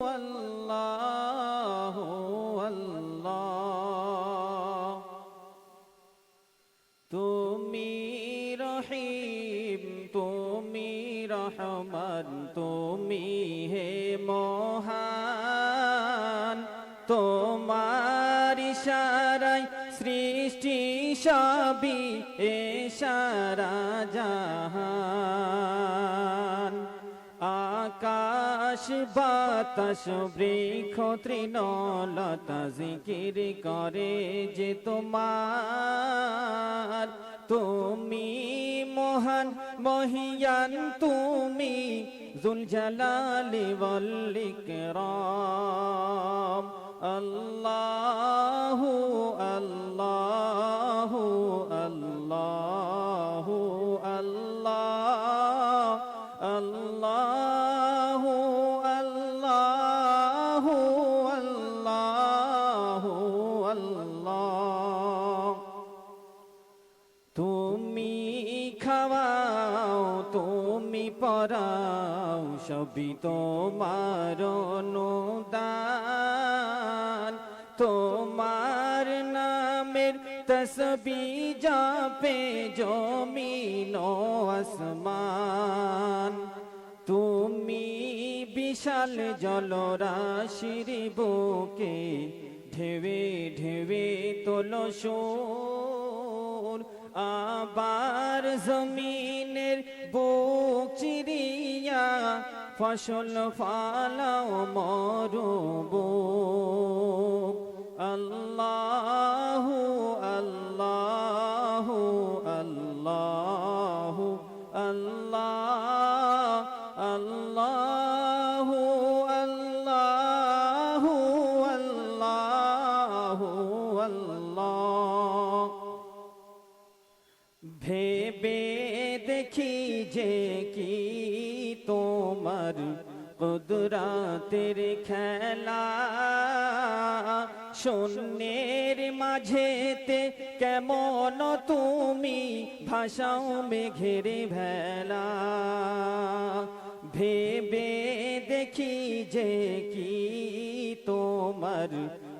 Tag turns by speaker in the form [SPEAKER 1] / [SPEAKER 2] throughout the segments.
[SPEAKER 1] আল্লাহ আল্লাহ। তুমি রহিম, তুমি রহমান, তুমি হে মহান। তোমার ইশারায় সৃষ্টি সবই এ সারা জাহান। আকাশ বাতাস, বৃক্ষ তৃণলতা জিকির করে যে তোমার। তুমি মহান মহিয়ান, তুমি জুল জালালি আল্লাহু আল্লাহু আল্লাহু পরাও সবই তোমার অনুদান। তোমার নামের তসবি জাপে জমিন আসমান। তুমি বিশাল জলরাশির বুকে ঢেবে ঢেবে তোলো সুর। আবার জমিনের বুক চিরিয়া ফসল ফালাও মরুবো। আল্লাহু আল্লাহু আল্লাহু আল্লাহ আল্লাহু। ভেবে দেখি যে কি তোমার কুদরাতের খেলা। শূন্যের মাঝেতে কেমন তুমি ভাষাও মেঘের ভেলা। ভেবে দেখি যে কি তোমার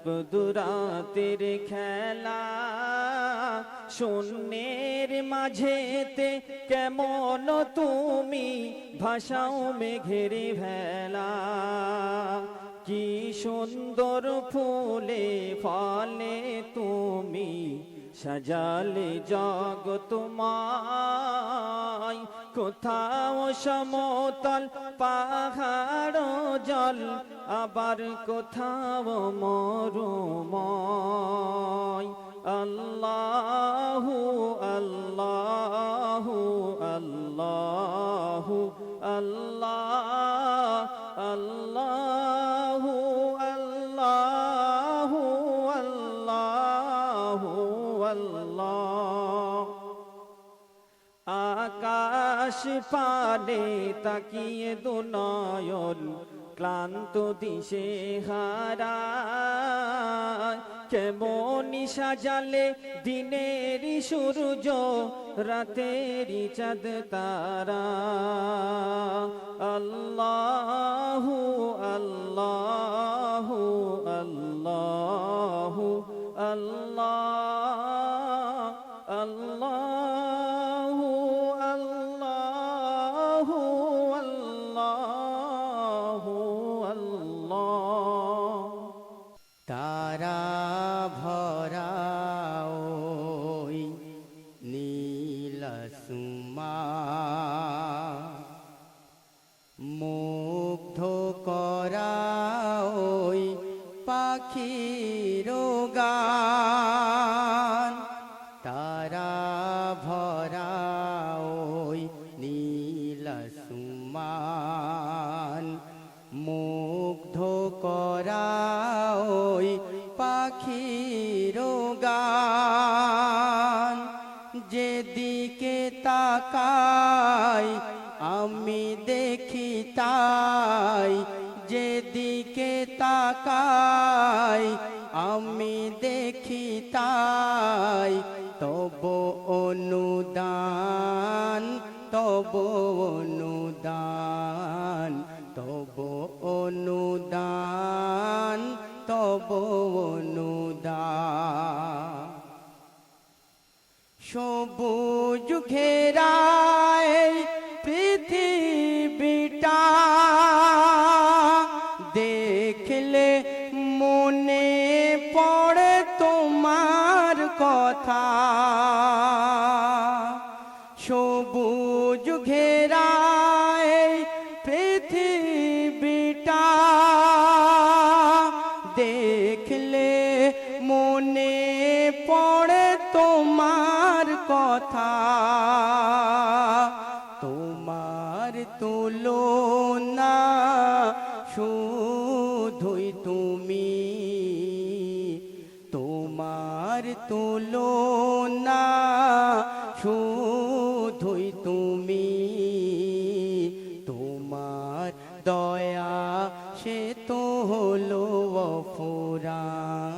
[SPEAKER 1] কুদরাতের খেলা শূন্যের মাঝেতে কেমন তুমি ভাষাও মেঘের ভেলা। কি সুন্দর ফুলে ফলে তুমি সাজালে জগ তোমায় কোথাও সমতল পাহাড় জল আবার কোথাও আল্লাহু আল্লাহু আল্লাহু আল্লাহ আল্লাহু আল্লাহু। আকাশ পানে তাকিয়ে দুনয়ন ক্লান্ত দিশে হারা কেমন সাজালে দিনেরই সূর্য, রাতেরই চাঁদ তারা। আল্লাহু আল্লাহু আল্লাহু, আল্লাহ, আল্লাহু।
[SPEAKER 2] ভরা ওই নীলসুমান মুগ্ধ করা ওই পাখির গান। যেদিকে তাকাই, আমি দেখি তাই। যেদিকে তাকাই, আমি দেখি তাই। তব অনুদান তব অনুদান তব অনুদান তব অনুদান। সবুজ ঘেরায় মনে পড়ে তোমার কথা। তোমার তুলো না শুধুই তুমি। তোমার তুলো না শুধুই তুমি। তোমার দয়া সে তো হলো ফুরান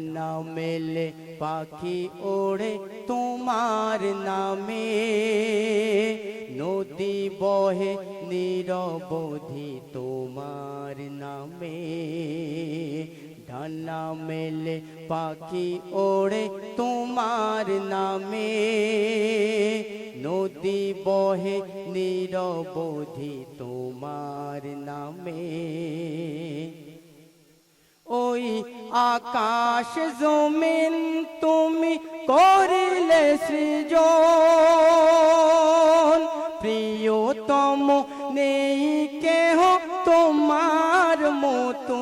[SPEAKER 2] ডানা মেলে পাখি ওড়ে তোমার নামে। নদী বহে নিরবধি তোমার নামে। ডানা মেলে পাখি ওড়ে তোমার নামে। নদী বহে নিরবধি তোমার নামে। ওই আকাশ জমিন তুমি করিলে সৃজন। প্রিয়তম নেই কেহ তোমার মতন।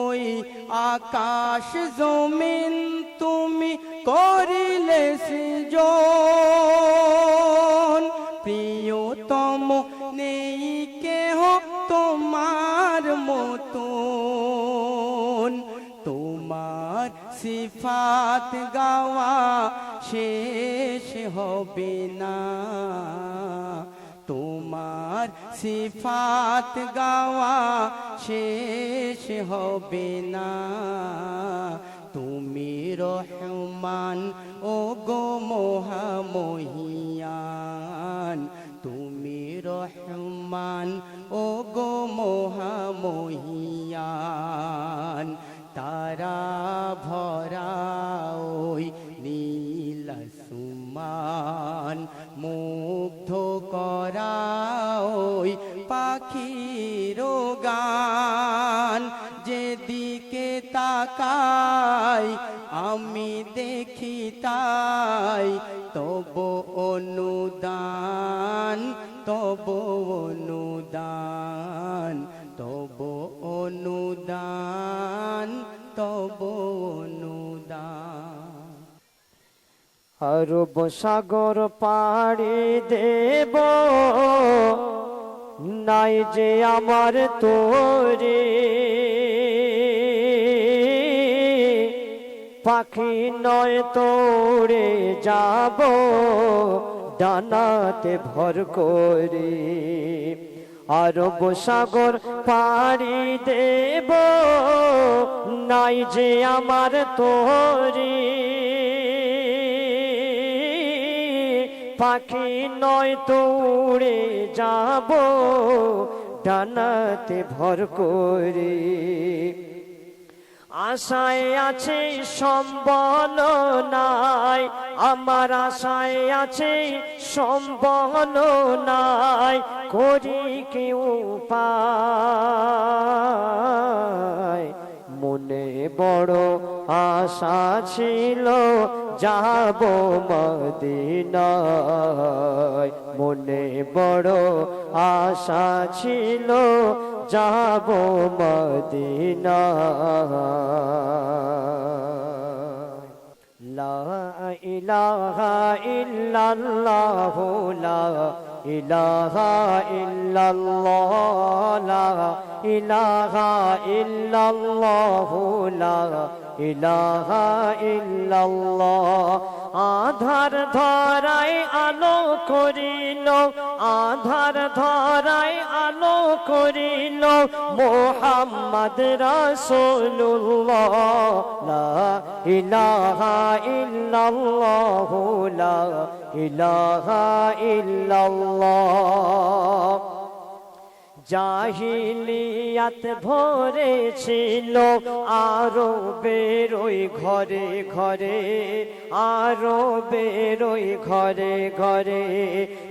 [SPEAKER 2] ওই আকাশ জমিন তুমি করিলে সৃজন। সিফাত গাওয়া শেষ হবে না তোমার সিফাত গাওয়া শেষ হবে না তুমি রহমান ও গো মহামহিয়ান তুমি রহমান যেদিকে তাকাই, আমি দেখি তাই। তব অনুদান তব অনুদান তব অনুদান তব অনুদান।
[SPEAKER 3] সাগর পাড়ি দেব, নাই যে আমার তোরে। পাখি নয় তোড়ে যাব, ডানাতে ভর করে। আরব সাগর পাড়ি দেব, নাই যে আমার তোরে পাখি নয় তোড়ে যাব, ডানাতে ভর করে। আশায় আছে সম্বল নাই আমার আশায় আছে সম্বল নাই করি কেউ পায়। মনে বড় আশা ছিল যাব মদিনায়। মনে বড় আশা ছিল যাব মদিনায়। লা ইলাহা ইল্লাল্লাহু ইলাহা ইল্লাল্লাহ। আধার ধরায় আলো করিল, আধার ধরায় আলো করিল। মোহাম্মদ রাসূলুল্লাহ, লা ইলাহা ইল্লাল্লাহ, লা ইলাহা ইল্লাল্লাহ। জাহিলিয়াত ভরে ছিল আরও বেরোই ঘরে ঘরে আরও বেরোই ঘরে ঘরে।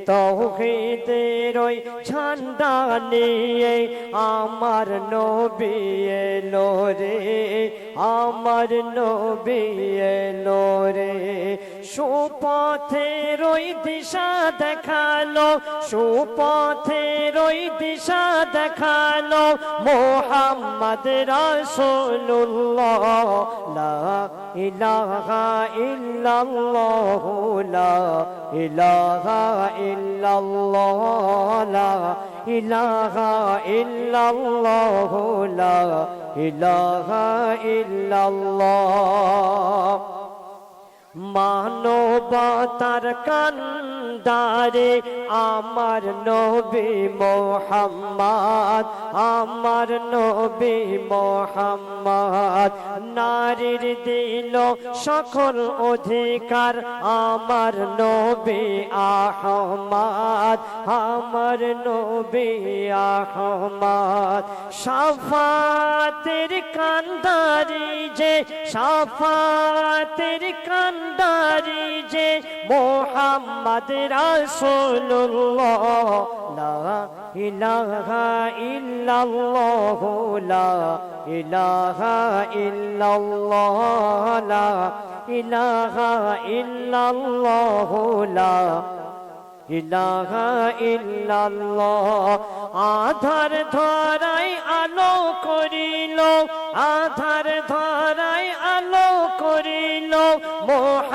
[SPEAKER 3] তৌহিদের ওই ঝান্ডা নিয়ে আমার নবী এলো রে, আমার নবী এলো রে। সুপথের ওই দিশা দেখাল, সুপথের ওই দিশা দেখাল মোহাম্মদ রাসূলুল্লাহ। লা ইলাহা ইল্লাল্লাহ, লা ইলাহা ইল্লাল্লাহ, লা ইলাহা ইল্লাল্লাহ, লা ইলাহা ইল্লাল্লাহ। মানবতার কান্দারে আমার নবী মোহাম্মদ, আমার নবী মোহাম্মদ। নারীর দিল সকল অধিকার আমার নবী আহমদ, আমার নবী আহমদ। সাফাতের কান্দারি যে, সাফাতের কান্দারি যে, মোহাম্মদ আধার ধরাই আলো করিল আধার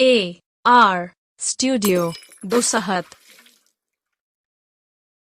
[SPEAKER 4] ए आर स्टूडियो दुसहत